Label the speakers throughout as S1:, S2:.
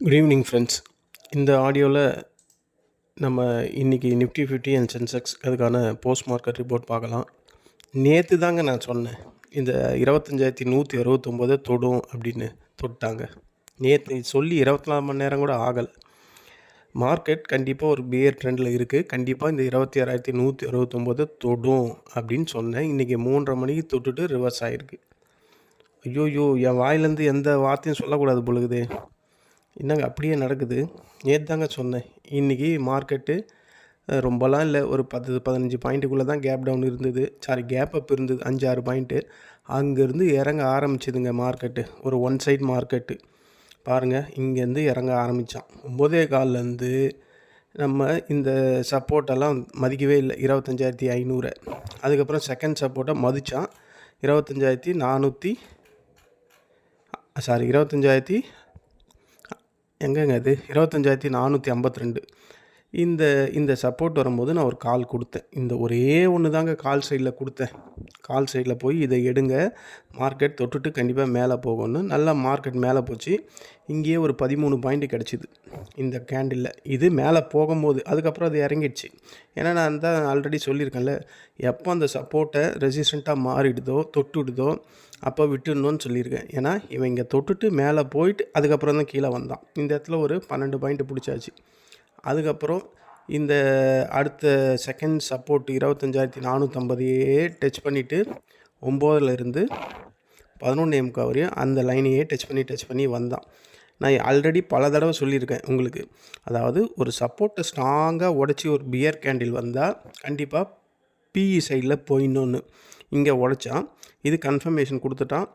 S1: Good evening friends இந்த ஆடியோவில் நம்ம இன்றைக்கி நிஃப்டி ஃபிஃப்டி அண்ட் சென்செக்ஸ் அதுக்கான போஸ்ட் மார்க்கெட் ரிப்போர்ட் பார்க்கலாம். நேற்று தாங்க நான் சொன்னேன் இந்த இருபத்தஞ்சாயிரத்தி நூற்றி அறுபத்தொம்போதை தொடும் அப்படின்னு தொட்டாங்க. நேற்று சொல்லி இருபத்தி நாலு மணி நேரம் கூட ஆகலை. மார்க்கெட் கண்டிப்பாக ஒரு பியர் ட்ரெண்டில் இருக்குது கண்டிப்பாக இந்த இருபத்தி ஆறாயிரத்தி நூற்றி அறுபத்தொம்போதை தொடும் அப்படின்னு சொன்னேன். இன்றைக்கி மூன்றரை மணிக்கு தொட்டுட்டு ரிவர்ஸ் ஆகிருக்கு ஐயோயோ என் வாயிலேருந்து எந்த வார்த்தையும் சொல்லக்கூடாது பொழுகுதே என்னங்க அப்படியே நடக்குது. நேற்று தாங்க சொன்னேன் இன்றைக்கி மார்க்கெட்டு ரொம்பலாம் இல்லை. ஒரு பத்து பதினஞ்சு பாயிண்ட்டுக்குள்ளே தான் கேப் டவுன் இருந்தது. சாரி கேப் அப் இருந்தது. அஞ்சு ஆறு பாயிண்ட்டு அங்கேருந்து இறங்க ஆரம்பிச்சதுங்க மார்க்கெட்டு ஒரு ஒன் சைட் மார்க்கெட்டு பாருங்கள் இங்கேருந்து இறங்க ஆரம்பித்தான் ஒம்போதே கால்லேருந்து நம்ம இந்த சப்போர்ட்டெல்லாம் மதிக்கவே இல்லை. இருபத்தஞ்சாயிரத்தி ஐநூறு. அதுக்கப்புறம் செகண்ட் சப்போர்ட்டை மதித்தான் இருபத்தஞ்சாயிரத்தி நானூற்றி சாரி இருபத்தஞ்சாயிரத்தி எங்கங்க அது இருபத்தஞ்சாயிரத்தி நானூற்றி ஐம்பத்தி ரெண்டு. இந்த இந்த சப்போர்ட் வரும்போது நான் ஒரு கால் கொடுத்தேன். இந்த ஒரே ஒன்று தாங்க கால் சைடில் கொடுத்தேன். கால் சைடில் போய் இதை எடுங்க. மார்க்கெட் தொட்டுட்டு கண்டிப்பாக மேலே போகணும்னு நல்லா மார்க்கெட் மேலே போச்சு. இங்கேயே ஒரு பதிமூணு பாயிண்ட் கிடச்சிது இந்த கேண்டிலில் இது மேலே போகும்போது அதுக்கப்புறம் அது இறங்கிடுச்சு. ஏன்னா நான் தான் ஆல்ரெடி சொல்லியிருக்கேன்ல எப்போ அந்த சப்போர்ட்டை ரெசிஸ்டண்ட்டாக மாறிடுதோ தொட்டுடுதோ அப்போ விட்டுடணும்னு சொல்லியிருக்கேன். ஏன்னா இவன் இங்கே தொட்டுட்டு மேலே போயிட்டு அதுக்கப்புறம் தான் கீழே வந்தான். இந்த இடத்துல ஒரு பன்னெண்டு பாயிண்ட் பிடிச்சாச்சு. அதுக்கப்புறம் இந்த அடுத்த செகண்ட் சப்போர்ட் இருபத்தஞ்சாயிரத்தி நானூற்றம்பதையே டச் பண்ணிவிட்டு ஒம்போதில் இருந்து பதினொன்று எம்கா வரையும் அந்த லைனையே டச் பண்ணி டச் பண்ணி வந்தான். நான் ஆல்ரெடி பல தடவை சொல்லியிருக்கேன் உங்களுக்கு. அதாவது ஒரு சப்போர்ட்டை ஸ்ட்ராங்காக உடச்சி ஒரு பியர் கேண்டில் வந்தால் கண்டிப்பாக பிஇ சைடில் போயிடணும்னு. இங்கே உடைச்சான். இது கன்ஃபர்மேஷன் கொடுத்துட்டான்.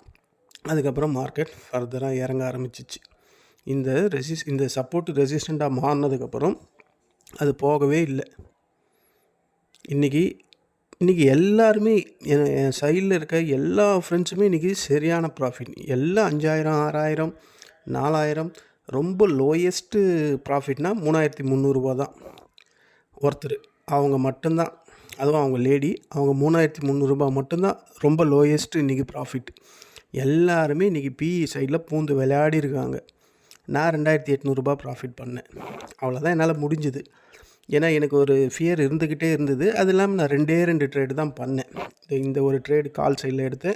S1: அதுக்கப்புறம் மார்க்கெட் ஃபர்தராக இறங்க ஆரம்பிச்சிச்சு. இந்த ரெசிஸ் இந்த சப்போர்ட் ரெசிஸ்டண்ட்டாக மாறினதுக்கப்புறம் அது போகவே இல்லை. இன்றைக்கி இன்றைக்கி எல்லாருமே என் என் சைடில் இருக்க எல்லா ஃப்ரெண்ட்ஸுமே இன்றைக்கி சரியான ப்ராஃபிட் எல்லாம் அஞ்சாயிரம் ஆறாயிரம் நாலாயிரம் ரொம்ப லோயஸ்ட்டு ப்ராஃபிட்னால் மூணாயிரத்தி முந்நூறுரூவா தான். ஒருத்தர் அவங்க மட்டும்தான். அதுவும் அவங்க லேடி அவங்க மூணாயிரத்தி முந்நூறுரூபா மட்டும்தான் ரொம்ப லோயஸ்ட்டு இன்றைக்கி ப்ராஃபிட் எல்லாருமே இன்றைக்கி பிஇ சைடில் பூந்து விளையாடி இருக்காங்க. நான் ரெண்டாயிரத்தி எட்நூறுபா ப்ராஃபிட் பண்ணேன். அவ்வளோதான் என்னால் முடிஞ்சுது. ஏன்னா எனக்கு ஒரு ஃபியர் இருந்துக்கிட்டே இருந்தது. அது இல்லாமல் நான் ரெண்டே ரெண்டு ட்ரேடு தான் பண்ணேன். இந்த- ஒரு ட்ரேடு கால் சைடில் எடுத்தேன்.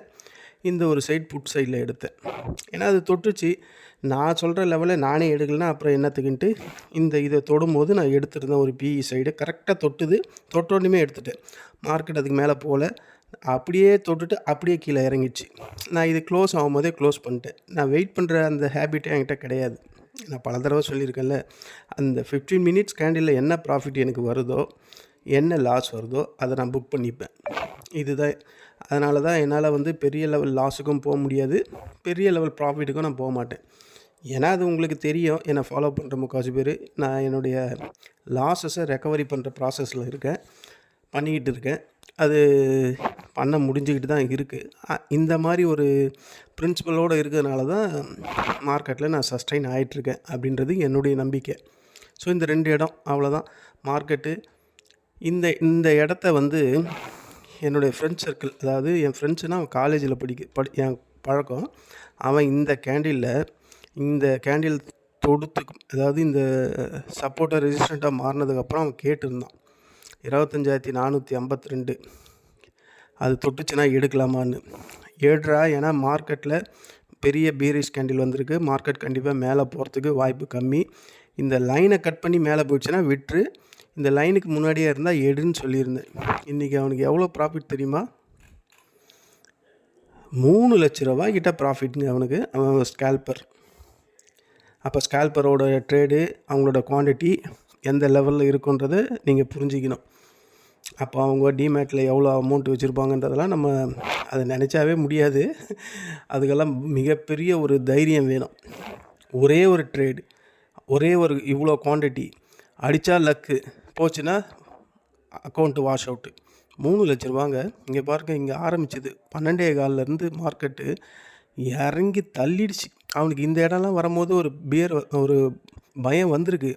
S1: இந்த ஒரு சைடு புட் சைடில் எடுத்தேன். ஏன்னா அது தொட்டுச்சு. நான் சொல்கிற லெவலில் நானே எடுக்கலைன்னா அப்புறம் என்னத்துக்குன்ட்டு இந்த இதை தொடும்போது நான் எடுத்துருந்தேன் ஒரு பிஇ சைடு கரெக்டாக தொட்டுது. தொட்டோன்னுமே எடுத்துட்டேன். மார்க்கெட் அதுக்கு மேலே போகல அப்படியே தொட்டுட்டு அப்படியே கீழே இறங்கிடுச்சு. நான் இது க்ளோஸ் ஆகும்போதே க்ளோஸ் பண்ணிட்டேன். நான் வெயிட் பண்ணுற அந்த ஹேபிட்டே என்கிட்ட கிடையாது. நான் பல தடவை சொல்லியிருக்கேன்ல அந்த ஃபிஃப்டீன் மினிட்ஸ் கேண்டிலில் என்ன ப்ராஃபிட் எனக்கு வருதோ என்ன லாஸ் வருதோ அதை நான் புக் பண்ணிப்பேன். இதுதான். அதனால தான் என்னால் வந்து பெரிய லெவல் லாஸுக்கும் போக முடியாது. பெரிய லெவல் ப்ராஃபிட்டுக்கும் நான் போக மாட்டேன். ஏன்னா அது உங்களுக்கு தெரியும். என்னை ஃபாலோ பண்ணுற முக்காசி பேர். நான் என்னுடைய லாஸஸை ரெக்கவரி பண்ணுற ப்ராசஸில் இருக்கேன். பண்ணிக்கிட்டு இருக்கேன். அது பண்ண முடிஞ்சுக்கிட்டு தான் இருக்குது இந்த மாதிரி ஒரு பிரின்சிபலோடு இருக்கிறதுனால தான் மார்க்கெட்டில் நான் சஸ்டைன் ஆகிட்டுருக்கேன் அப்படின்றது என்னுடைய நம்பிக்கை. ஸோ இந்த ரெண்டு இடம் அவ்வளோதான் மார்க்கெட்டு இந்த இந்த இடத்த வந்து என்னுடைய ஃப்ரெண்ட்ஸ் சர்க்கிள் அதாவது என் ஃப்ரெண்ட்ஸுனால் அவன் காலேஜில் படிக்க படி என் பழக்கம். அவன் இந்த கேண்டிலில் இந்த கேண்டில் தொடுத்து அதாவது இந்த சப்போர்ட்டை ரெசிஸ்டண்ட்டாக மாறினதுக்கப்புறம் அவன் கேட்டிருந்தான். இருபத்தஞ்சாயிரத்தி நானூற்றி ஐம்பத்தி ரெண்டு. அது தொட்டுச்சுன்னா எடுக்கலாமான்னு. ஏடுறா ஏன்னா மார்க்கெட்டில் பெரிய பீரிஷ் கேண்டில் வந்திருக்கு. மார்க்கெட் கண்டிப்பாக மேலே போகிறதுக்கு வாய்ப்பு கம்மி. இந்த லைனை கட் பண்ணி மேலே போயிடுச்சுன்னா விட்டுரு. இந்த லைனுக்கு முன்னாடியே இருந்தால் எடுன்னு சொல்லியிருந்தேன். இன்றைக்கி அவனுக்கு எவ்வளோ ப்ராஃபிட் தெரியுமா? மூணு லட்ச ரூபா கிட்ட ப்ராஃபிட்டுங்க அவனுக்கு. அவன் ஸ்கேல்பர் அப்போ ஸ்கேல்பரோட ட்ரேடு அவங்களோட குவாண்டிட்டி எந்த லெவலில் இருக்குன்றதை நீங்கள் புரிஞ்சிக்கணும். அப்போ அவங்க டிமேட்டில் எவ்வளோ அமௌண்ட் வச்சுருப்பாங்கன்றதெல்லாம் நம்ம அதை நினச்சாவே முடியாது. அதுக்கெல்லாம் மிகப்பெரிய ஒரு தைரியம் வேணும். ஒரே ஒரு ட்ரேடு ஒரே ஒரு இவ்வளோ குவாண்டிட்டி அடித்தா லக்கு போச்சுன்னா அக்கௌண்ட்டு வாஷ் அவுட்டு மூணு லட்ச ரூபாங்க. இங்கே பாருங்க இங்கே ஆரம்பிச்சது. பன்னெண்டே காலிலேருந்து மார்க்கெட்டு இறங்கி தள்ளிடுச்சு. அவனுக்கு இந்த இடம்லாம் வரும்போது ஒரு பியர் ஒரு பயம் வந்திருக்கு.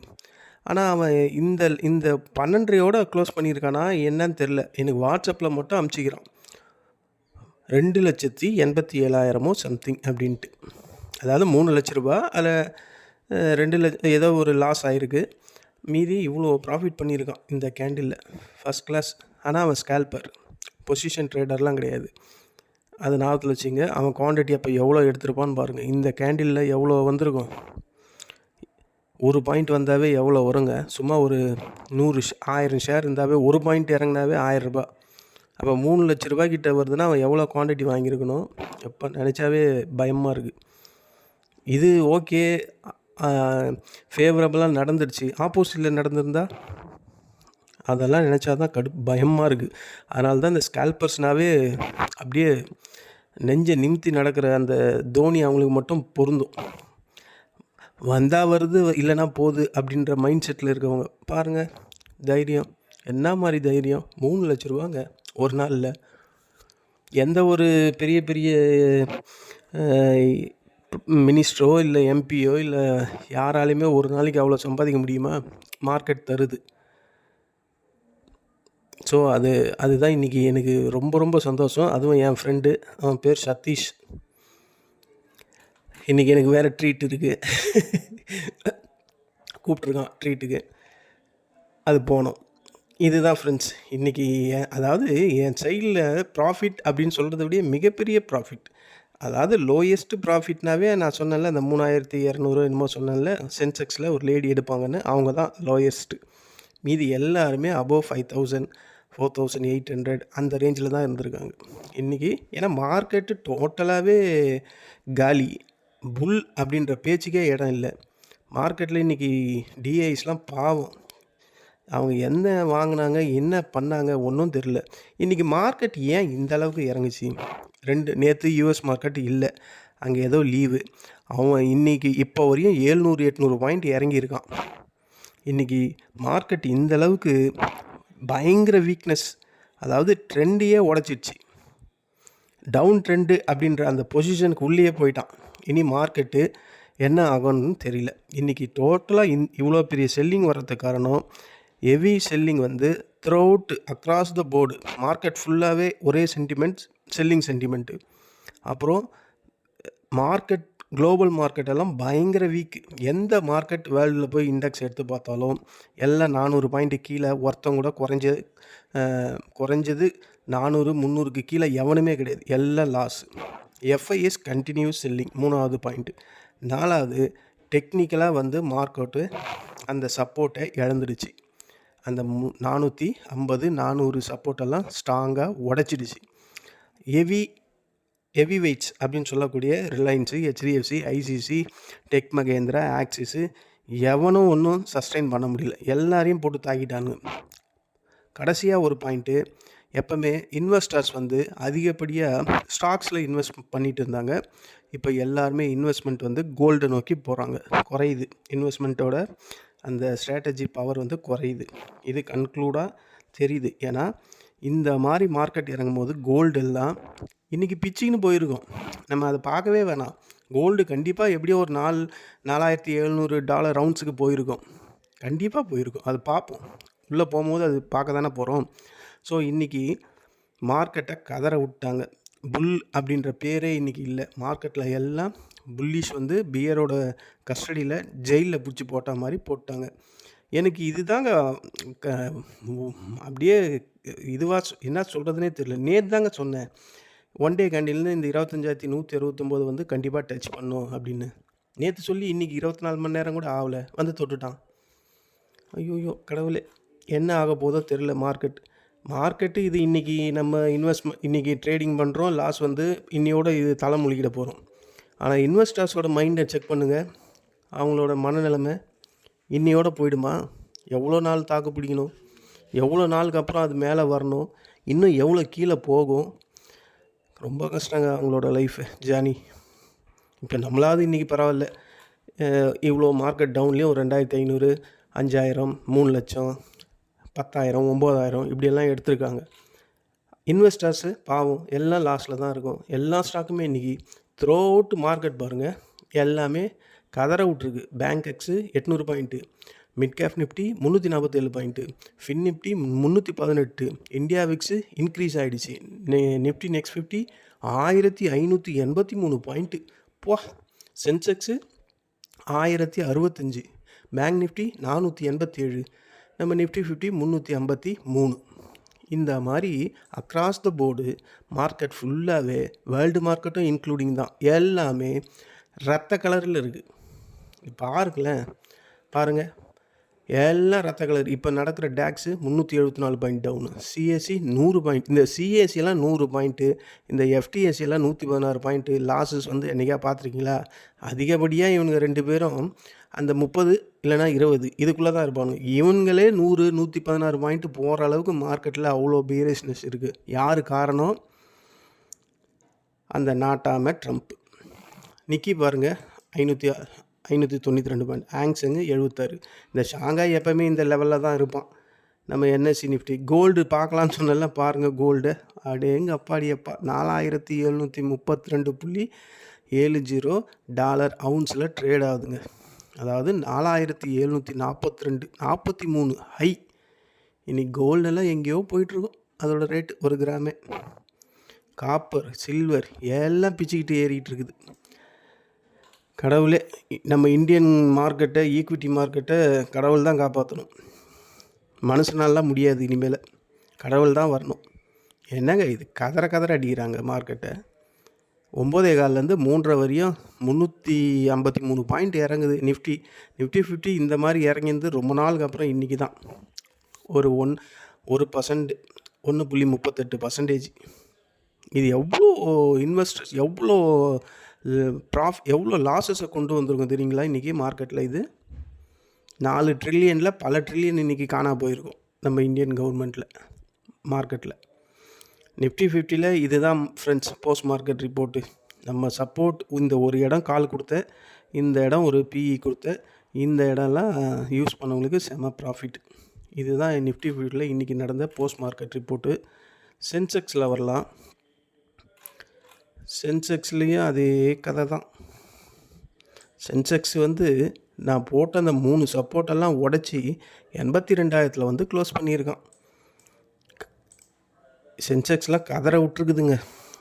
S1: ஆனால் அவன் இந்த இந்த பன்னெண்டரையோட க்ளோஸ் பண்ணியிருக்கானா என்னன்னு தெரில எனக்கு வாட்ஸ்அப்பில் மட்டும் அமுச்சிக்கிறான். ரெண்டு லட்சத்தி எண்பத்தி ஏழாயிரமோ சம்திங் அப்படின்ட்டு. அதாவது மூணு லட்ச ரூபா அதில் ரெண்டு லட்ச ஏதோ ஒரு லாஸ் ஆயிருக்கு. மீதி இவ்வளோ ப்ராஃபிட் பண்ணியிருக்கான் இந்த கேண்டிலில் ஃபஸ்ட் கிளாஸ் ஆனால் அவன் ஸ்கேல்பர் பொசிஷன் ட்ரேடர்லாம் கிடையாது. அது ஞாபகத்தில் வச்சுங்க அவன் குவான்டிட்டி அப்போ எவ்வளோ எடுத்திருப்பான்னு பாருங்கள் இந்த கேண்டிலில் எவ்வளோ வந்திருக்கும்? ஒரு பாயிண்ட் வந்தாவே எவ்வளோ வருங்க? சும்மா ஒரு நூறு ஷே ஆயிரம் ஷேர் இருந்தாவே ஒரு பாயிண்ட் இறங்கினாவே ஆயிரரூபா அப்போ மூணு லட்ச ரூபாய் கிட்ட வருதுன்னா அவன் எவ்வளோ குவான்டிட்டி வாங்கியிருக்கணும்? எப்போ நினச்சாவே பயமாக இருக்குது இது ஓகே ஃபேவரபுளாக நடந்துடுச்சு ஆப்போசிட்டில் நடந்திருந்தா அதெல்லாம் நினச்சா தான் கடு பயமாக இருக்குது அதனால தான் இந்த ஸ்கேல்பர்ஸ்னாவே அப்படியே நெஞ்சை நிமித்தி நடக்கிற அந்த தோனி அவங்களுக்கு மட்டும் பொருந்தும். வந்தால் வருது இல்லைன்னா போகுது அப்படின்ற மைண்ட் செட்டில் இருக்கவங்க பாருங்கள் தைரியம். என்ன மாதிரி தைரியம்? மூணு லட்ச ரூபாங்க ஒரு நாளில். எந்த ஒரு பெரிய பெரிய மினிஸ்டரோ இல்லை எம்பியோ இல்லை யாராலையுமே ஒரு நாளைக்கு அவ்வளோ சம்பாதிக்க முடியுமா? மார்க்கெட் தருது. ஸோ அது அதுதான் இன்றைக்கி எனக்கு ரொம்ப ரொம்ப சந்தோஷம். அதுவும் என் ஃப்ரெண்டு அவன் பேர் சதீஷ். இன்றைக்கி எனக்கு வேறு ட்ரீட் இருக்குது கூப்பிட்ருக்கான் ட்ரீட்டுக்கு அது போனோம். இதுதான் ஃப்ரெண்ட்ஸ் இன்றைக்கி அதாவது என் சைடில் ப்ராஃபிட் அப்படின்னு சொல்கிறத விட மிகப்பெரிய ப்ராஃபிட் அதாவது லோயஸ்ட் ப்ராஃபிட்னாவே நான் சொன்னேன்ல அந்த மூணாயிரத்தி இரநூறு என்னமோ சொன்னேன்ல சென்செக்ஸில் ஒரு லேடி எடுப்பாங்கன்னு அவங்க தான் லோயஸ்ட்டு மீதி எல்லாருமே above five thousand four thousand eight hundred அந்த ரேஞ்சில் தான் இருந்திருக்காங்க. இன்றைக்கி ஏன்னா மார்க்கெட்டு டோட்டலாகவே காலி. புல் அப்படின்ற பேச்சுக்கே இடம் இல்லை. மார்க்கெட்டில் இன்றைக்கி டிஐஸ்லாம் பாவம். அவங்க என்ன வாங்கினாங்க என்ன பண்ணாங்க ஒன்றும் தெரில இன்றைக்கி மார்க்கெட் ஏன் இந்த அளவுக்கு இறங்குச்சு? ரெண்டு நேற்று யூஎஸ் மார்க்கெட் இல்லை. அங்கே ஏதோ லீவு அவன் இன்றைக்கி இப்போ வரையும் ஏழ்நூறு எட்நூறு பாயிண்ட் இறங்கியிருக்கான். இன்றைக்கி மார்க்கெட் இந்த அளவுக்கு பயங்கர வீக்னஸ் அதாவது ட்ரெண்டையே உடச்சிடுச்சு. டவுன் ட்ரெண்டு அப்படின்ற அந்த பொசிஷனுக்கு உள்ளேயே போயிட்டான். இனி மார்க்கெட்டு என்ன ஆகும்னு தெரியல. இன்றைக்கி டோட்டலாக இன் இவ்வளோ பெரிய செல்லிங் வர்றதுக்கு காரணம் ஹெவி செல்லிங் வந்து throughout across the board market ஃபுல்லாகவே ஒரே சென்டிமெண்ட் செல்லிங் சென்டிமெண்ட்டு அப்புறம் மார்க்கெட் குளோபல் மார்க்கெட் எல்லாம் பயங்கர வீக் எந்த மார்க்கெட் வேர்ல்டில் போய் இண்டெக்ஸ் எடுத்து பார்த்தாலும் எல்லாம் நானூறு பாயிண்ட்டு கீழே ஒருத்தவங்க கூட குறைஞ்ச குறைஞ்சது நானூறு முந்நூறுக்கு கீழே எவனுமே கிடையாது. எல்லாம் லாஸ் எஃப்ஐஎஸ் கண்டினியூஸ் செல்லிங் மூணாவது பாயிண்ட்டு நாலாவது டெக்னிக்கலாக வந்து மார்க் அவுட்டு அந்த சப்போர்ட்டை இழந்துடுச்சு. அந்த மு நானூற்றி ஐம்பது நானூறு சப்போர்ட்டெல்லாம் ஸ்ட்ராங்காக உடச்சிடுச்சு. ஹெவி ஹெவி வெயிட்ஸ் அப்படின்னு சொல்லக்கூடிய Reliance HDFC ICICI Tech Mahindra Axis எவனும் ஒன்றும் சஸ்டெயின் பண்ண முடியல. எல்லாரையும் போட்டு தாக்கிட்டானுங்க. கடைசியாக ஒரு பாயிண்ட்டு எப்போவுமே இன்வெஸ்டர்ஸ் வந்து அதிகப்படியாக ஸ்டாக்ஸில் இன்வெஸ்ட் பண்ணிட்டு இருந்தாங்க. இப்போ எல்லாருமே இன்வெஸ்ட்மெண்ட் வந்து கோல்டை நோக்கி போகிறாங்க குறையுது. இன்வெஸ்ட்மெண்ட்டோட அந்த ஸ்ட்ராட்டஜி பவர் வந்து குறையுது. இது கன்க்ளூடாக தெரியுது. ஏன்னா இந்த மாதிரி மார்க்கெட் இறங்கும் போது கோல்டு எல்லாம் இன்றைக்கி பிச்சின்னு போயிருக்கோம். நம்ம அதை பார்க்கவே வேணாம். கோல்டு கண்டிப்பாக எப்படியோ ஒரு நாலு நாலாயிரத்தி எழுநூறு டாலர் ரவுண்ட்ஸுக்கு போயிருக்கோம். கண்டிப்பாக போயிருக்கும். அது பார்ப்போம். உள்ளே போகும்போது அது பார்க்க தானே போகிறோம் ஸோ இன்றைக்கி மார்க்கெட்டை கதற விட்டாங்க. புல் அப்படின்ற பேரே இன்றைக்கி இல்லை. மார்க்கெட்டில் எல்லாம் புல்லிஷ் வந்து பியரோட கஸ்டடியில் ஜெயிலில் பிடிச்சி போட்ட மாதிரி போட்டாங்க. எனக்கு இதுதாங்க க அப்படியே இதுவாக என்ன சொல்கிறதுனே தெரியல. நேற்று தாங்க சொன்னேன். ஒன் டே கேண்டில்னு இந்த இருபத்தஞ்சாயிரத்தி நூற்றி அறுபத்தொம்போது வந்து கண்டிப்பாக டச் பண்ணும் அப்படின்னு. நேற்று சொல்லி இன்றைக்கி இருபத்தி நாலு மணி நேரம் கூட ஆகலை. வந்து தொட்டுட்டான். ஐயோயோ கடவுளே. என்ன ஆக போதோ தெரில மார்க்கெட். மார்க்கெட்டு இது இன்றைக்கி நம்ம இன்வெஸ்ட்மெண்ட் இன்றைக்கி ட்ரேடிங் பண்ணுறோம் லாஸ் வந்து இன்னையோட இது தலை முழுகிட போகிறோம் ஆனால் இன்வெஸ்டர்ஸோட மைண்டை செக் பண்ணுங்கள் அவங்களோட மனநிலைமை இன்னையோட போயிடுமா? எவ்வளோ நாள் தாக்கு பிடிக்கணும்? எவ்வளோ நாளுக்கு அப்புறம் அது மேலே வரணும்? இன்னும் எவ்வளோ கீழே போகும்? ரொம்ப கஷ்டங்க அவங்களோட லைஃபு ஜேர்னி இப்போ நம்மளாவது இன்றைக்கி பரவாயில்ல. இவ்வளோ மார்க்கெட் டவுன்லேயும் ஒரு ரெண்டாயிரத்தி ஐநூறு அஞ்சாயிரம் மூணு லட்சம். பத்தாயிரம் ஒம்பதாயிரம் இப்படியெல்லாம் எடுத்திருக்காங்க. இன்வெஸ்டர்ஸு பாவம் எல்லாம் லாஸில் தான் இருக்கும். எல்லா ஸ்டாக்குமே இன்றைக்கி த்ரோ அவுட் மார்க்கெட் பாருங்கள் எல்லாமே கதற விட்ருக்கு பேங்க் எக்ஸு எட்நூறு பாயிண்ட்டு மிட் கேப் நிஃப்டி முந்நூற்றி நாற்பத்தேழு பாயிண்ட்டு ஃபின் நிஃப்டி முந்நூற்றி பதினெட்டு இந்தியா விக்ஸு இன்க்ரீஸ் ஆகிடுச்சு நிஃப்டி நெக்ஸ்ட் ஃபிஃப்டி ஆயிரத்தி ஐநூற்றி எண்பத்தி மூணு பாயிண்ட்டு போ சென்செக்ஸு ஆயிரத்தி அறுபத்தஞ்சி பேங்க் நிஃப்டி நானூற்றி எண்பத்தேழு நம்ம நிஃப்டி ஃபிஃப்டி முந்நூற்றி ஐம்பத்தி மூணு. இந்த மாதிரி அக்ராஸ் த போர்டு மார்க்கெட் ஃபுல்லாகவே வேர்ல்டு மார்க்கெட்டும் இன்க்ளூடிங் தான். எல்லாமே ரத்த கலரில் இருக்குது பாருங்களேன். பாருங்கள் எல்லாம் ரத்த கலர். இப்போ நடக்கிற டேக்ஸு முந்நூற்றி எழுபத்தி நாலு பாயிண்ட் டவுனு சிஎஸ்சி நூறு பாயிண்ட் இந்த சிஎஸ்சிலாம் நூறு பாயிண்ட்டு இந்த எஃப்டிஎஸ்சியெல்லாம் நூற்றி பதினாறு பாயிண்ட்டு லாஸஸ் வந்து என்றைக்கா பார்த்துருக்கீங்களா? அதிகப்படியாக இவனுங்க ரெண்டு பேரும் அந்த முப்பது இல்லைனா இருபது இதுக்குள்ளே தான் இருப்பானுங்க. இவங்களே நூறு நூற்றி பதினாறு பாயிண்ட்டு போகிற அளவுக்கு மார்க்கெட்டில் அவ்வளோ பீரியஸ்னஸ் இருக்குது யார் காரணம்? அந்த நாட்டாம ட்ரம்ப் நிக்கி பாருங்கள் ஐநூற்றி ஐநூற்றி தொண்ணூற்றி ரெண்டு பாயிண்ட் ஆங்ஸுங்க எழுபத்தாறு. இந்த ஷாங்காய் எப்போவுமே இந்த லெவலில் தான் இருப்பான். நம்ம என்எஸ்சி நிஃப்டி கோல்டு பார்க்கலான்னு சொன்னால பாருங்கள் கோல்டு அடேங்க அப்பாடியப்பா நாலாயிரத்தி எழுநூற்றி முப்பத்தி ரெண்டு புள்ளி ஏழு ஜீரோ டாலர் அவுன்ஸில் ட்ரேட் ஆகுதுங்க. அதாவது நாலாயிரத்தி எழுநூற்றி நாற்பத்தி ரெண்டு நாற்பத்தி மூணு ஹை. இன்றைக்கி கோல்டெல்லாம் எங்கேயோ போயிட்டுருக்கோம். அதோட ரேட்டு ஒரு கிராமே. காப்பர் சில்வர் எல்லாம் பிச்சுக்கிட்டு ஏறிட்டு இருக்குது கடவுளே நம்ம இந்தியன் மார்க்கெட்டை ஈக்விட்டி மார்க்கெட்டை கடவுள் தான் காப்பாற்றணும் மனுஷனாலாம் முடியாது இனிமேல். கடவுள் தான் வரணும். என்னங்க இது? கதற கதற அடிக்கிறாங்க மார்க்கெட்டை ஒம்போதே கால்லேருந்து மூன்றரை வரையும் முந்நூற்றி ஐம்பத்தி மூணு பாயிண்ட் இறங்குது. நிஃப்டி நிஃப்டி ஃபிஃப்டி இந்த மாதிரி இறங்கினது ரொம்ப நாளுக்கு அப்புறம் இன்றைக்கி தான். ஒரு ஒன் ஒரு பர்சன்ட் ஒன்று புள்ளி முப்பத்தெட்டு பர்சன்டேஜ் இது எவ்வளோ இன்வெஸ்டர்ஸ் எவ்வளோ ப்ராஃப் எவ்வளோ லாஸஸை கொண்டு வந்திருக்கும் தெரியுங்களா இன்றைக்கி மார்க்கெட்டில் இது? நாலு ட்ரில்லியனில் பல ட்ரில்லியன் இன்றைக்கி காணா போயிருக்கும் நம்ம இந்தியன் கவர்மெண்ட்டில் மார்க்கெட்டில் நிஃப்டி ஃபிஃப்டியில் இதுதான் ஃப்ரெண்ட்ஸ் போஸ்ட் மார்க்கெட் ரிப்போர்ட்டு நம்ம சப்போர்ட் இந்த ஒரு இடம் கால் கொடுத்த இந்த இடம் ஒரு பிஇ கொடுத்த இந்த இடம்லாம் யூஸ் பண்ணவங்களுக்கு செம ப்ராஃபிட் இதுதான் நிஃப்டி ஃபிஃப்டியில் இன்றைக்கி நடந்த போஸ்ட் மார்க்கெட் ரிப்போர்ட்டு சென்செக்ஸில் வரலாம். சென்செக்ஸ்லேயும் அதே கதை தான். சென்செக்ஸ் வந்து நான் போட்ட அந்த மூணு சப்போர்ட்டெல்லாம் உடச்சி எண்பத்தி ரெண்டாயிரத்தில் வந்து க்ளோஸ் பண்ணியிருக்கான். சென்செக்ஸ்லாம் கதற விட்ருக்குதுங்க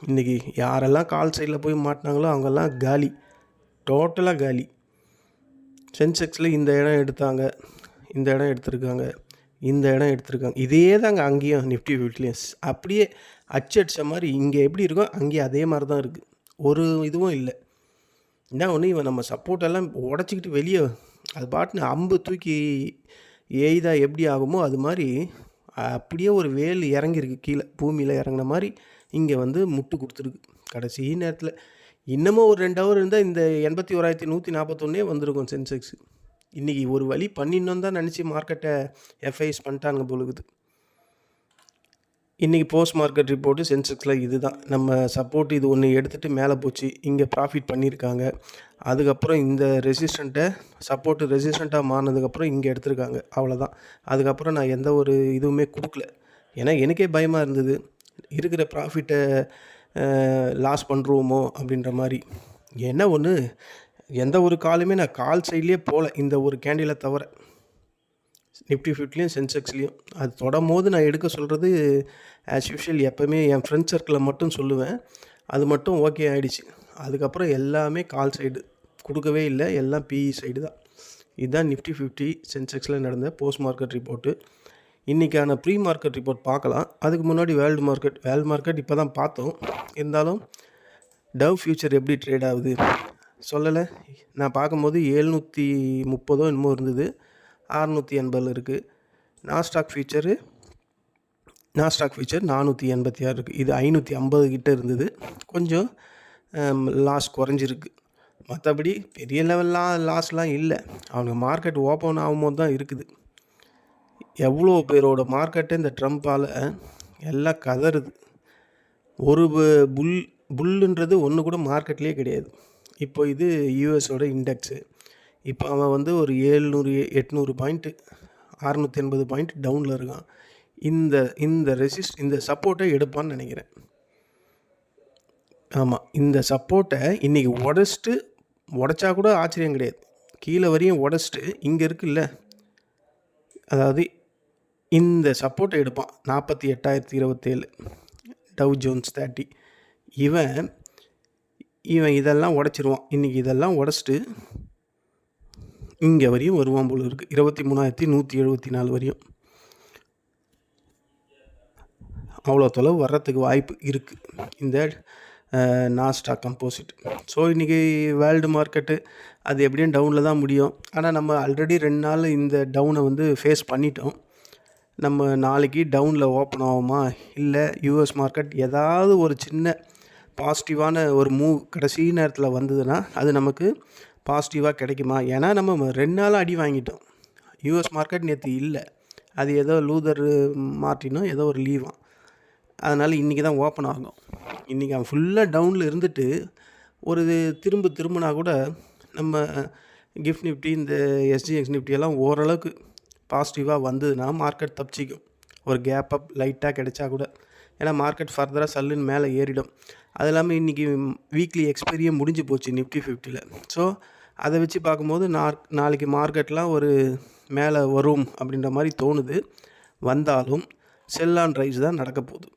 S1: இன்றைக்கி யாரெல்லாம் கால் சைடில் போய் மாட்டினாங்களோ அவங்கெல்லாம் காலி. டோட்டலாக காலி. சென்செக்ஸில் இந்த இடம் எடுத்தாங்க. இந்த இடம் எடுத்திருக்காங்க. இந்த இடம் எடுத்திருக்காங்க. இதே தாங்க அங்கேயும் நிஃப்டி ஃபிஃப்டிலையும் அப்படியே அச்சடித்த மாதிரி இங்கே எப்படி இருக்கோ அங்கேயே அதே மாதிரி தான் இருக்குது ஒரு இதுவும் இல்லை. என்ன ஒன்று இவன் நம்ம சப்போர்ட்டெல்லாம் உடச்சிக்கிட்டு வெளியே அது பாட்டுன்னு அம்பு தூக்கி எய்தா எப்படி ஆகுமோ அது மாதிரி அப்படியே ஒரு வேல் இறங்கியிருக்கு. கீழே பூமியில் இறங்குன மாதிரி இங்கே வந்து முட்டு கொடுத்துருக்கு. கடைசி நேரத்தில். இன்னமும் ஒரு ரெண்டு ஹவர் இருந்தால் இந்த எண்பத்தி ஓராயிரத்தி நூற்றி நாற்பத்தொன்னே வந்திருக்கும் சென்செக்ஸ். இன்றைக்கி ஒரு வழி பண்ணிடணும் தான் நினச்சி மார்க்கெட்டை எஃப்ஐஎஸ் பண்ணிட்டாங்க பொழுகுது இன்றைக்கி போஸ்ட் மார்க்கெட் ரிப்போர்ட்டு சென்செக்ஸில் இது தான் நம்ம சப்போர்ட் இது ஒன்று எடுத்துகிட்டு மேலே போச்சு. இங்கே ப்ராஃபிட் பண்ணியிருக்காங்க அதுக்கப்புறம் இந்த ரெசிஸ்டண்ட்டை சப்போர்ட்டு ரெசிஸ்டண்ட்டாக மாறினதுக்கப்புறம் இங்கே எடுத்திருக்காங்க. அவ்வளோதான் அதுக்கப்புறம் நான் எந்த ஒரு இதுவுமே கொடுக்கல. ஏன்னா எனக்கே பயமாக இருந்தது. இருக்கிற ப்ராஃபிட்டை லாஸ் பண்ணுறோமோ அப்படின்ற மாதிரி. என்ன ஒன்று எந்த ஒரு காலுமே நான் கால் சைட்லேயே போகல இந்த ஒரு கேண்டிலை தவிர. நிஃப்டி ஃபிஃப்ட்லேயும் சென்செக்ஸ்லேயும் அது தொடும் போது நான் எடுக்க சொல்கிறது ஆஸ் யூஷுவல் எப்போவுமே என் ஃப்ரெண்ட் சர்க்கிளில் மட்டும் சொல்லுவேன். அது மட்டும் ஓகே ஆகிடுச்சு அதுக்கப்புறம் எல்லாமே கால் சைடு கொடுக்கவே இல்லை. எல்லாம் பிஇ சைடு தான். இதுதான் நிஃப்டி ஃபிஃப்டி சென்செக்ஸில் நடந்த போஸ்ட் மார்க்கெட் ரிப்போர்ட்டு இன்றைக்கான ப்ரீ மார்க்கெட் ரிப்போர்ட் பார்க்கலாம். அதுக்கு முன்னாடி வேர்ல்டு மார்க்கெட் வேர்ல்டு மார்க்கெட் இப்போ தான் பார்த்தோம். இருந்தாலும் டவ் ஃபியூச்சர் எப்படி ட்ரேட் ஆகுது? சொல்லலை. நான் பார்க்கும்போது எழுநூற்றி முப்பதோ என்னமோ இருந்தது. அறநூற்றி எண்பதில் இருக்குது நாஸ்டாக் ஃபியூச்சரு நாஸ்டாக் ஃபியூச்சர் நானூற்றி எண்பத்தி ஆறு இருக்குது இது ஐநூற்றி ஐம்பது கிட்டே இருந்தது. கொஞ்சம் லாஸ் குறைஞ்சிருக்கு. மற்றபடி பெரிய லெவல்லாம் லாஸ்லாம் இல்லை. அவங்க மார்க்கெட் ஓப்பன் ஆகும்போது தான் இருக்குது. எவ்வளோ பேரோட மார்க்கெட்டு இந்த ட்ரம்ப்பால் எல்லாம் கதறுது. ஒரு புல் புல்லுன்றது ஒன்று கூட மார்க்கெட்லேயே கிடையாது. இப்போ இது யூஎஸோட இண்டெக்ஸு இப்போ அவன் வந்து ஒரு ஏழ்நூறு எட்நூறு பாயிண்ட்டு அறநூற்றி எண்பது பாயிண்ட் டவுனில் இருக்கான். இந்த இந்த ரெசிஸ்ட் இந்த சப்போர்ட்டை எடுப்பான்னு நினைக்கிறேன். ஆமாம் இந்த சப்போர்ட்டை இன்றைக்கி உடச்சிட்டு உடச்சா கூட ஆச்சரியம் கிடையாது. கீழே வரையும் உடச்சிட்டு இங்கே இருக்குல்ல? அதாவது இந்த சப்போர்ட்டை எடுப்பான். நாற்பத்தி எட்டாயிரத்தி இருபத்தேழு டவ் ஜோன்ஸ் தேர்ட்டி இவன் இவன் இதெல்லாம் உடச்சிருவான். இன்றைக்கி இதெல்லாம் உடச்சிட்டு இங்கே வரையும் வருவான் போல இருக்குது இருபத்தி மூணாயிரத்தி நூற்றி எழுபத்தி நாலு வரையும். அவ்வளோ தொலைவு வர்றதுக்கு வாய்ப்பு இருக்குது இந்த நாஸ்டா கம்போசிட் ஸோ இன்றைக்கி வேர்ல்டு மார்க்கெட்டு அது எப்படியும் டவுனில் தான் முடியும். ஆனால் நம்ம ஆல்ரெடி ரெண்டு நாள் இந்த டவுனை வந்து ஃபேஸ் பண்ணிட்டோம். நம்ம நாளைக்கு டவுனில் ஓப்பன் ஆகுமா? இல்லை யூஎஸ் மார்க்கெட் ஏதாவது ஒரு சின்ன பாசிட்டிவான ஒரு மூவ் கடைசி நேரத்தில் வந்ததுன்னா அது நமக்கு பாசிட்டிவாக கிடைக்குமா? ஏன்னா நம்ம ரெண்டு நாளாக அடி வாங்கிட்டோம். யூஎஸ் மார்க்கெட் நேற்று இல்லை. அது ஏதோ லூதர் மார்ட்டினோ ஏதோ ஒரு லீவான் அதனால் இன்றைக்கி தான் ஓப்பன் ஆகும். இன்றைக்கி அவன் ஃபுல்லாக டவுனில் இருந்துட்டு ஒரு திரும்ப திரும்பினா கூட நம்ம கிஃப்ட் நிஃப்டி இந்த எஸ்ஜிஎக்ஸ் நிஃப்டியெல்லாம் ஓரளவுக்கு பாசிட்டிவாக வந்ததுன்னா மார்க்கெட் தப்பிச்சிக்கும். ஒரு கேப் அப் லைட்டாக கிடைச்சா கூட. ஏன்னா மார்க்கெட் ஃபர்தராக சல்லுன்னு மேலே ஏறிடும். அது இல்லாமல் இன்றைக்கி வீக்லி எக்ஸ்பெரியே முடிஞ்சு போச்சு நிஃப்டி ஃபிஃப்டியில் ஸோ அதை வச்சு பார்க்கும்போது நார் நாளைக்கு மார்க்கெட்லாம் ஒரு மேலே வரும் அப்படின்ற மாதிரி தோணுது. வந்தாலும் செல் ஆன் ரைஸ் தான் நடக்க போகுது.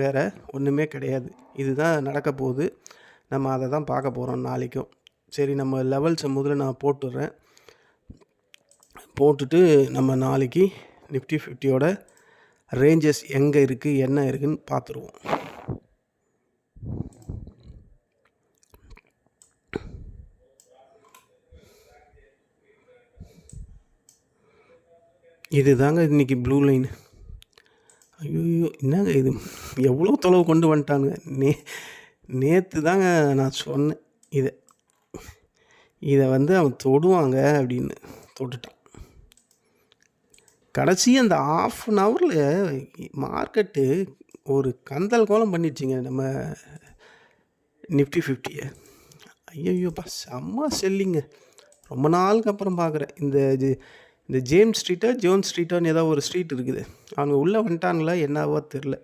S1: வேறு ஒன்றுமே கிடையாது. இதுதான் நடக்க போகுது. நம்ம அதை தான் பார்க்க போகிறோம் நாளைக்கும். சரி நம்ம லெவல்ஸை முதல்ல நான் போட்டுடுறேன். போட்டுட்டு நம்ம நாளைக்கு நிஃப்டி ஃபிஃப்டியோட ரேஞ்சஸ் எங்கே இருக்குது என்ன இருக்குதுன்னு பார்த்துருவோம். இது தாங்க இன்றைக்கி ப்ளூ லைன் ஐயோ என்னங்க இது? எவ்வளோ தொலைவு கொண்டு வந்துட்டானுங்க நே நேற்று தாங்க நான் சொன்னேன். இதை இதை வந்து அவன் தொடுவாங்க அப்படின்னு தொட்டுட்டான். கடைசி அந்த ஆஃப் அன் ஹவரில் மார்க்கெட்டு ஒரு கந்தல் கோலம் பண்ணிடுச்சிங்க நம்ம நிஃப்டி ஃபிஃப்டியை ஐயோப்பா செம்ம செல்லிங்க ரொம்ப நாளுக்கு அப்புறம் பார்க்குறேன் இந்த இது இந்த ஜேம்ஸ் ஸ்ட்ரீட்டோ ஜோன் ஸ்ட்ரீட்டோன்னு ஏதோ ஒரு ஸ்ட்ரீட் இருக்குது. அவங்க உள்ளே வந்துட்டாங்களா என்னவோ தெரில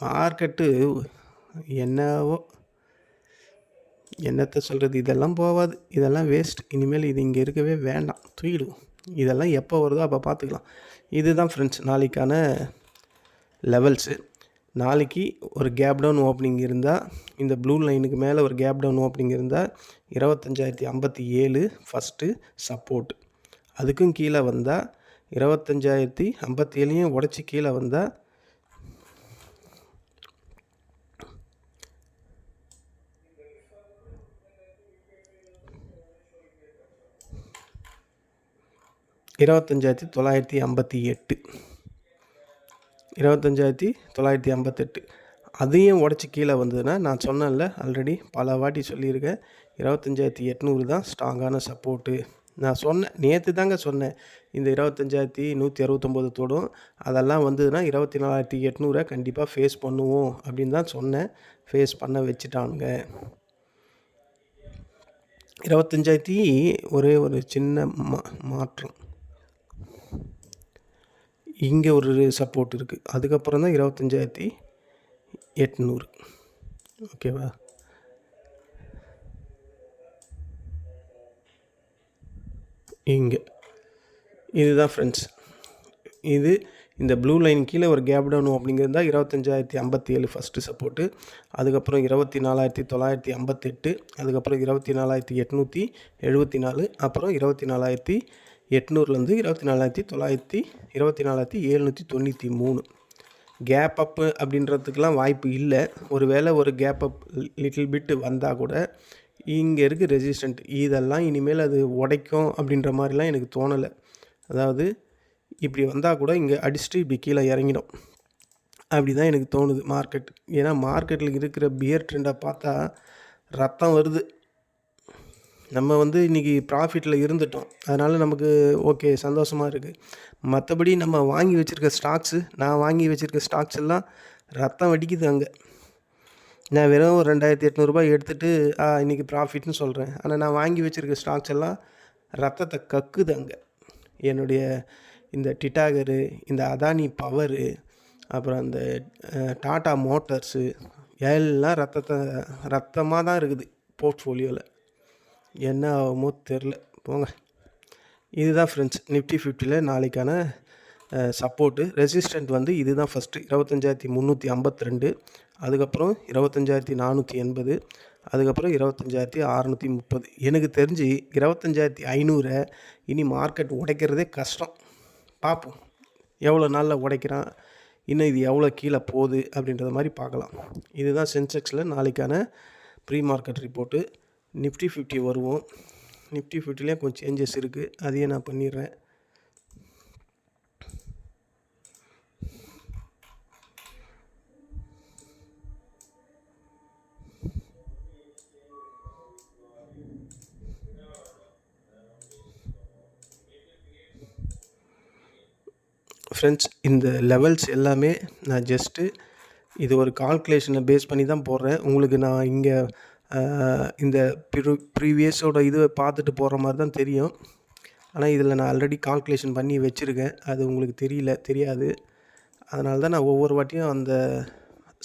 S1: மார்க்கெட்டு என்னவோ என்னத்தை சொல்கிறது இதெல்லாம் போகாது இதெல்லாம் வேஸ்ட் இனிமேல் இது இங்கே இருக்கவே வேண்டாம். தூக்கிடுவோம். இதெல்லாம் எப்போ வருதோ அப்போ பார்த்துக்கலாம். இதுதான் ஃப்ரெண்ட்ஸ் நாளைக்கான லெவல்ஸு நாளைக்கு ஒரு கேப் டவுன் ஓப்பனிங் இருந்தால் இந்த ப்ளூ லைனுக்கு மேலே ஒரு கேப் டவுன் ஓப்பனிங் இருந்தால் இருபத்தஞ்சாயிரத்தி ஐம்பத்தி ஏழு ஃபஸ்ட்டு சப்போர்ட் அதுக்கும் கீழே வந்தால் இருபத்தஞ்சாயிரத்தி ஐம்பத்தி ஏழையும் உடச்சி கீழே வந்தால் இருபத்தஞ்சாயிரத்தி தொள்ளாயிரத்தி ஐம்பத்தி எட்டு. இருபத்தஞ்சாயிரத்தி தொள்ளாயிரத்தி ஐம்பத்தெட்டு. அதையும் உடச்சி கீழே வந்ததுன்னா நான் சொன்னேன்ல ஆல்ரெடி பல வாட்டி சொல்லியிருக்கேன். இருபத்தஞ்சாயிரத்தி எட்நூறு தான் ஸ்ட்ராங்கான சப்போர்ட்டு நான் சொன்னேன் நேற்று தாங்க சொன்னேன். இந்த இருபத்தஞ்சாயிரத்தி நூற்றி அறுபத்தொம்போதத்தோடும் அதெல்லாம் வந்ததுன்னா இருபத்தி நாலாயிரத்தி எட்நூறை கண்டிப்பாக ஃபேஸ் பண்ணுவோம் அப்படின்னு தான் சொன்னேன். ஃபேஸ் பண்ண வச்சுட்டானுங்க. இருபத்தஞ்சாயிரத்தி ஒரே ஒரு சின்ன மா மாற்றம். இங்கே ஒரு சப்போர்ட் இருக்குது அதுக்கப்புறம் தான் இருபத்தஞ்சாயிரத்தி எட்நூறு. ஓகேவா இங்கே. இதுதான் ஃப்ரெண்ட்ஸ் இது இந்த ப்ளூ லைன் கீழே ஒரு கேப் டவுன் ஓப்பனிங் தான் இருபத்தஞ்சாயிரத்தி ஐம்பத்தி ஏழு ஃபஸ்ட்டு சப்போர்ட்டு அதுக்கப்புறம் இருபத்தி நாலாயிரத்தி தொள்ளாயிரத்தி ஐம்பத்தெட்டு அதுக்கப்புறம் இருபத்தி நாலாயிரத்தி எட்நூற்றி எழுபத்தி நாலு அப்புறம் இருபத்தி நாலாயிரத்தி எட்நூறுலேருந்து இருபத்தி நாலாயிரத்தி தொள்ளாயிரத்தி இருபத்தி நாலாயிரத்தி எழுநூற்றி தொண்ணூற்றி மூணு. கேப் அப்பு அப்படின்றதுக்கெலாம் வாய்ப்பு இல்லை. ஒரு வேளை ஒரு கேப் அப் லிட்டில் பிட்டு வந்தால் கூட இங்கே இருக்குது ரெசிஸ்டண்ட் இதெல்லாம் இனிமேல் அது உடைக்கும் அப்படின்ற மாதிரிலாம் எனக்கு தோணலை. அதாவது இப்படி வந்தால் கூட இங்கே அடிச்சுட்டு இப்படி கீழே இறங்கிடும். அப்படி தான் எனக்கு தோணுது மார்க்கெட் ஏன்னா மார்க்கெட்டில் இருக்கிற பியர் ட்ரெண்டை பார்த்தா ரத்தம் வருது. நம்ம வந்து இன்றைக்கி ப்ராஃபிட்டில் இருந்துட்டோம். அதனால் நமக்கு ஓகே சந்தோஷமாக இருக்குது மற்றபடி நம்ம வாங்கி வச்சுருக்க ஸ்டாக்ஸு நான் வாங்கி வச்சுருக்க ஸ்டாக்ஸ் எல்லாம் ரத்தம் வடிக்குது அங்கே. நான் வெறும் ஒரு ரெண்டாயிரத்தி எட்நூறுபா எடுத்துகிட்டு இன்றைக்கி ப்ராஃபிட்னு சொல்கிறேன் ஆனால் நான் வாங்கி வச்சுருக்க ஸ்டாக்ஸ் எல்லாம் ரத்தத்தை கக்குது அங்கே. என்னுடைய இந்த டிட்டாகரு இந்த அதானி பவரு அப்புறம் அந்த டாட்டா மோட்டர்ஸு எல்லாம் ரத்தத்தை ரத்தமாக தான் இருக்குது போர்ட்ஃபோலியோவில் என்ன ஆகுமோ தெரில போங்க. இதுதான் ஃப்ரெண்ட்ஸ் நிஃப்டி ஃபிஃப்டியில் நாளைக்கான சப்போர்ட்டு ரெசிஸ்டண்ட் வந்து இது தான் ஃபஸ்ட்டு இருபத்தஞ்சாயிரத்தி முந்நூற்றி ஐம்பத்தி ரெண்டு. அதுக்கப்புறம் இருபத்தஞ்சாயிரத்தி நானூற்றி எண்பது அதுக்கப்புறம் இருபத்தஞ்சாயிரத்தி அறநூற்றி முப்பது. எனக்கு தெரிஞ்சு இருபத்தஞ்சாயிரத்தி ஐநூறை இனி மார்க்கெட் உடைக்கிறதே கஷ்டம். பார்ப்போம் எவ்வளோ நாளில் உடைக்கிறான்? இன்னும் இது எவ்வளோ கீழே போகுது அப்படின்றத மாதிரி பார்க்கலாம். இதுதான் சென்செக்ஸில் நாளைக்கான pre market report Nifty fifty வருவோம். நிஃப்டி ஃபிஃப்டிலேயும் கொஞ்சம் சேஞ்சஸ் இருக்குது அதையே நான் பண்ணிடுறேன். ஃப்ரெண்ட்ஸ் இந்த லெவல்ஸ் எல்லாமே நான் ஜஸ்ட்டு இது ஒரு கால்குலேஷனை பேஸ் பண்ணி தான் போடுறேன். உங்களுக்கு நான் இங்கே இந்த ப்ரீ ப்ரீவியஸோட இது பார்த்துட்டு போகிற மாதிரி தான் தெரியும். ஆனால் இதில் நான் ஆல்ரெடி கால்குலேஷன் பண்ணி வச்சுருக்கேன். அது உங்களுக்கு தெரியல தெரியாது. அதனால தான் நான் ஒவ்வொரு வாட்டியும் அந்த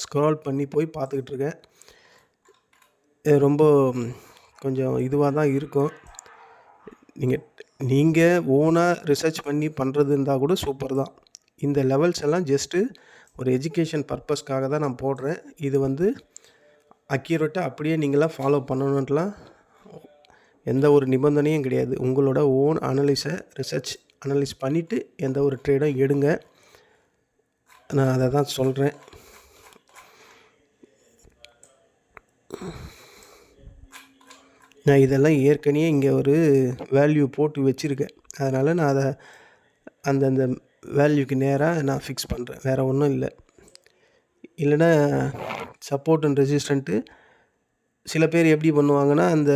S1: ஸ்க்ரால் பண்ணி போய் பார்த்துக்கிட்டு இருக்கேன். ரொம்ப கொஞ்சம் இதுவாக தான் இருக்கும். நீங்கள் நீங்கள் ஓனாக ரிசர்ச் பண்ணி பண்ணுறது இருந்தால் கூட சூப்பர் தான். இந்த லெவல்ஸ் எல்லாம் ஜஸ்ட்டு ஒரு எஜுகேஷன் பர்பஸ்க்காக தான் நான் போடுறேன். இது வந்து அக்யூரேட்டாக அப்படியே நீங்களாம் ஃபாலோ பண்ணணுன்ட்டுலாம் எந்த ஒரு நிபந்தனையும் கிடையாது. உங்களோட ஓன் அனலிஸை ரிசர்ச் அனலைஸ் பண்ணிவிட்டு எந்த ஒரு ட்ரேடும் எடுங்க. நான் அதை தான் சொல்கிறேன் நான் இதெல்லாம் ஏற்கனவே இங்கே ஒரு வேல்யூ போட்டு வச்சுருக்கேன். அதனால் நான் அதை அந்தந்த வேல்யூக்கு நேராக நான் ஃபிக்ஸ் பண்ணுறேன் வேறு ஒன்றும் இல்லை. இல்லைன்னா சப்போர்ட் அண்ட் ரெசிஸ்டண்ட்டு சில பேர் எப்படி பண்ணுவாங்கன்னா அந்த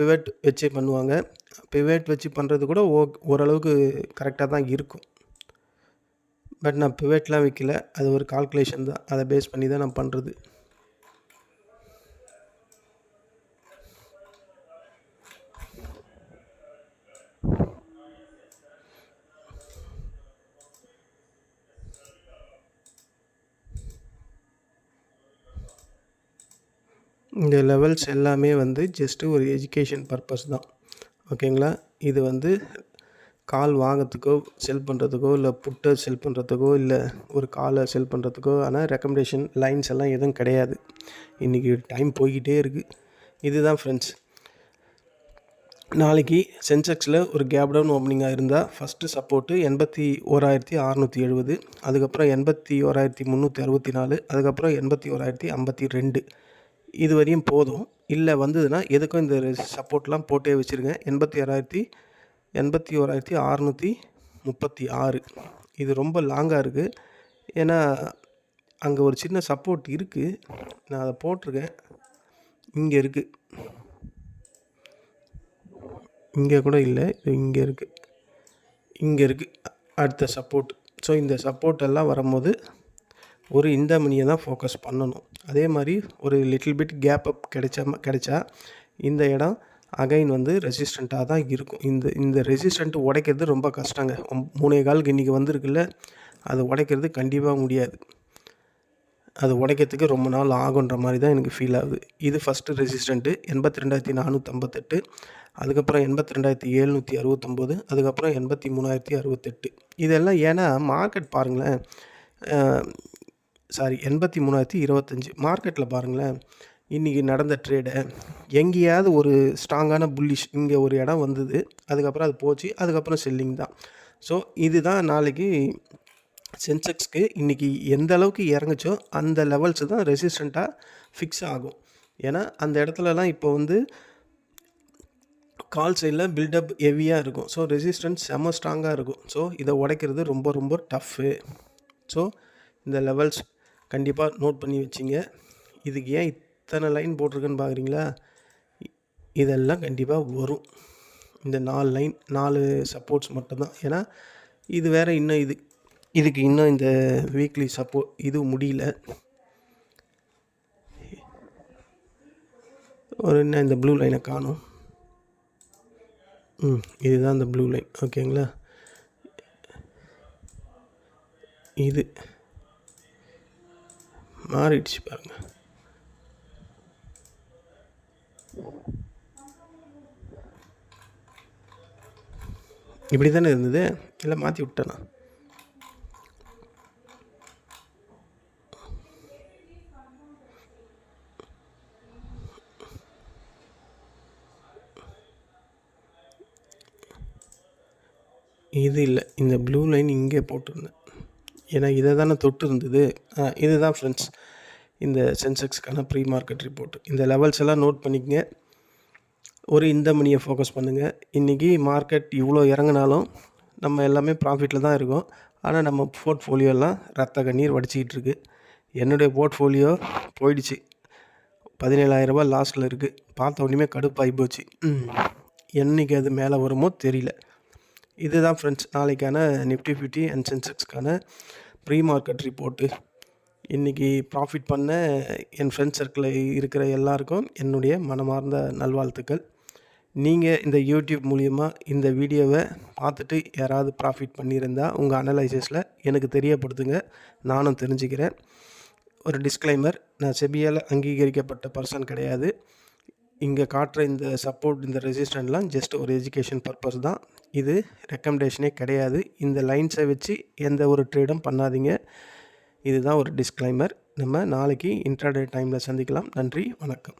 S1: பிவெட் வச்சே பண்ணுவாங்க. பிவெட் வச்சு பண்ணுறது கூட ஓ ஓரளவுக்கு கரெக்டாக தான் இருக்கும். பட் நான் பிவெட்லாம் வைக்கல. அது ஒரு கால்குலேஷன் தான். அதை பேஸ் பண்ணி தான் நான் பண்ணுறது இந்த லெவல்ஸ் எல்லாமே வந்து ஜஸ்ட்டு ஒரு எஜுகேஷன் பர்பஸ் தான். ஓகேங்களா இது வந்து கால் வாங்கிறதுக்கோ செல் பண்ணுறதுக்கோ இல்லை புட்டை செல் பண்ணுறதுக்கோ இல்லை ஒரு காலை செல் பண்ணுறதுக்கோ ஆனால் ரெக்கமெண்டேஷன் லைன்ஸ் எல்லாம் எதுவும் கிடையாது. இன்றைக்கி டைம் போய்கிட்டே இருக்குது இதுதான் ஃப்ரெண்ட்ஸ் நாளைக்கு சென்செக்ஸில் ஒரு கேப் டவுன் ஓப்பனிங்காக இருந்தால் ஃபஸ்ட்டு சப்போர்ட்டு எண்பத்தி ஓராயிரத்தி அறநூற்றி எழுபது அதுக்கப்புறம் எண்பத்தி ஓராயிரத்தி முந்நூற்றி அறுபத்தி நாலு அதுக்கப்புறம் எண்பத்தி ஓராயிரத்தி ஐம்பத்தி ரெண்டு. இது வரையும் போதும். இல்லை வந்ததுன்னா எதுக்கும் இந்த சப்போர்ட்லாம் போட்டே வச்சுருங்க. எண்பத்தி ஆறாயிரத்தி எண்பத்தி ஓராயிரத்தி அறநூற்றி முப்பத்தி ஆறு. இது ரொம்ப லாங்காக இருக்குது ஏன்னா அங்கே ஒரு சின்ன சப்போர்ட் இருக்குது நான் அதை போட்டிருக்கேன். இங்கே இருக்குது இங்கே கூட இல்லை. இங்கே இருக்குது இங்கே இருக்குது அடுத்த சப்போர்ட். ஸோ இந்த சப்போர்ட் எல்லாம் வரும்போது ஒரு இந்த மணியை தான் ஃபோக்கஸ் பண்ணணும். அதே மாதிரி ஒரு லிட்டில் பிட் கேப் அப் கிடைச்சா கிடைச்சா இந்த இடம் அகைன் வந்து ரெசிஸ்டண்ட்டாக தான் இருக்கும். இந்த இந்த ரெசிஸ்டண்ட்டு உடைக்கிறது ரொம்ப கஷ்டங்க. மூணே காலுக்கு இன்றைக்கி வந்திருக்குல்ல அது உடைக்கிறது கண்டிப்பாக முடியாது. அது உடைக்கிறதுக்கு ரொம்ப நாள் ஆகுன்ற மாதிரி தான் எனக்கு ஃபீல் ஆகுது. இது ஃபஸ்ட்டு ரெசிஸ்டண்ட்டு எண்பத்தி ரெண்டாயிரத்தி நானூற்றம்பத்தெட்டு அதுக்கப்புறம் எண்பத்தி ரெண்டாயிரத்தி எழுநூற்றி அறுபத்தொம்போது அதுக்கப்புறம் எண்பத்தி மூணாயிரத்தி அறுபத்தெட்டு இதெல்லாம் ஏன்னா மார்க்கெட் பாருங்களேன் சாரி எண்பத்தி மூணாயிரத்தி இருபத்தஞ்சி. மார்க்கெட்டில் பாருங்களேன் இன்றைக்கி நடந்த ட்ரேடை எங்கேயாவது ஒரு ஸ்ட்ராங்கான புல்லிஷ் இங்கே ஒரு இடம் வந்தது அதுக்கப்புறம் அது போச்சு அதுக்கப்புறம் செல்லிங் தான். ஸோ இதுதான் நாளைக்கு சென்செக்ஸ்க்கு இன்றைக்கி எந்த அளவுக்கு இறங்குச்சோ அந்த லெவல்ஸு தான் ரெசிஸ்டண்ட்டாக ஃபிக்ஸ் ஆகும். ஏன்னா அந்த இடத்துலலாம் இப்போ வந்து கால் சைடில் பில்டப் ஹெவியாக இருக்கும். ஸோ ரெசிஸ்டன்ஸ் செம்ம ஸ்ட்ராங்காக இருக்கும். ஸோ இதை உடைக்கிறது ரொம்ப ரொம்ப டஃப்பு ஸோ இந்த லெவல்ஸ் கண்டிப்பாக நோட் பண்ணி வச்சிங்க. இதுக்கு ஏன் இத்தனை லைன் போட்டிருக்குன்னு பார்க்குறீங்களா இதெல்லாம் கண்டிப்பாக வரும். இந்த நாலு லைன் நாலு சப்போர்ட்ஸ் மட்டும்தான். ஏன்னா இது வேறு இன்னும் இது இதுக்கு இன்னும் இந்த வீக்லி சப்போர்ட் இது முடியல. ஒரு என்ன இந்த ப்ளூ லைனை காணும். ம் இதுதான் இந்த ப்ளூ லைன் ஓகேங்களா இது. மாறிடுச்சு பாருங்கள் இப்படி தானே இருந்தது? இல்லை மாற்றி விட்டேண்ணா இது இல்லை இந்த ப்ளூ லைன் இங்கே போட்டிருந்தேன். ஏன்னா இதை தானே தொட்டு இருந்தது. இது இதுதான் ஃப்ரெண்ட்ஸ் இந்த சென்செக்ஸ்க்கான ப்ரீ மார்க்கெட் ரிப்போர்ட் இந்த லெவல்ஸ் எல்லாம் நோட் பண்ணிக்கங்க. ஒரு இந்த மணியை ஃபோக்கஸ் பண்ணுங்கள் இன்றைக்கி மார்க்கெட் இவ்வளோ இறங்குனாலும் நம்ம எல்லாமே ப்ராஃபிட்டில் தான் இருக்கோம். ஆனால் நம்ம போர்ட்ஃபோலியோலாம் ரத்த கண்ணீர் வடிச்சிக்கிட்டு இருக்கு. என்னுடைய போர்ட்ஃபோலியோ போயிடுச்சு. பதினேழாயிரரூபா லாஸ்ட்டில் இருக்குது பார்த்த உடனே கடுப்பாகி போச்சு. என்றைக்கு என்னைக்கு அது மேலே வருமோ தெரியல. இதுதான் ஃப்ரெண்ட்ஸ் நாளைக்கான நிஃப்டி ஃபிஃப்டி அண்ட் சென்செக்ஸ்க்கான ப்ரீ மார்க்கெட் ரிப்போர்ட்டு இன்றைக்கி ப்ராஃபிட் பண்ண என் ஃப்ரெண்ட்ஸ் சர்க்கிளில் இருக்கிற எல்லாருக்கும் என்னுடைய மனமார்ந்த நல்வாழ்த்துக்கள். நீங்கள் இந்த யூடியூப் மூலியமாக இந்த வீடியோவை பார்த்துட்டு யாராவது ப்ராஃபிட் பண்ணியிருந்தா உங்கள் அனலைசஸில் எனக்கு தெரியப்படுத்துங்க. நானும் தெரிஞ்சுக்கிறேன். ஒரு டிஸ்க்ளைமர் நான் செபியால் அங்கீகரிக்கப்பட்ட பர்சன் கிடையாது. இங்கே காட்டுற இந்த சப்போர்ட் இந்த ரெசிஸ்டன்ட்லாம் ஜஸ்ட் ஒரு எஜுகேஷன் பர்பஸ் தான். இது ரெக்கமெண்டேஷனே கிடையாது. இந்த லைன்ஸை வச்சு எந்த ஒரு ட்ரேடும் பண்ணாதீங்க. இதுதான் ஒரு டிஸ்க்ளைமர் நம்ம நாளைக்கு இன்ட்ராடே டைமில் சந்திக்கலாம். நன்றி. வணக்கம்.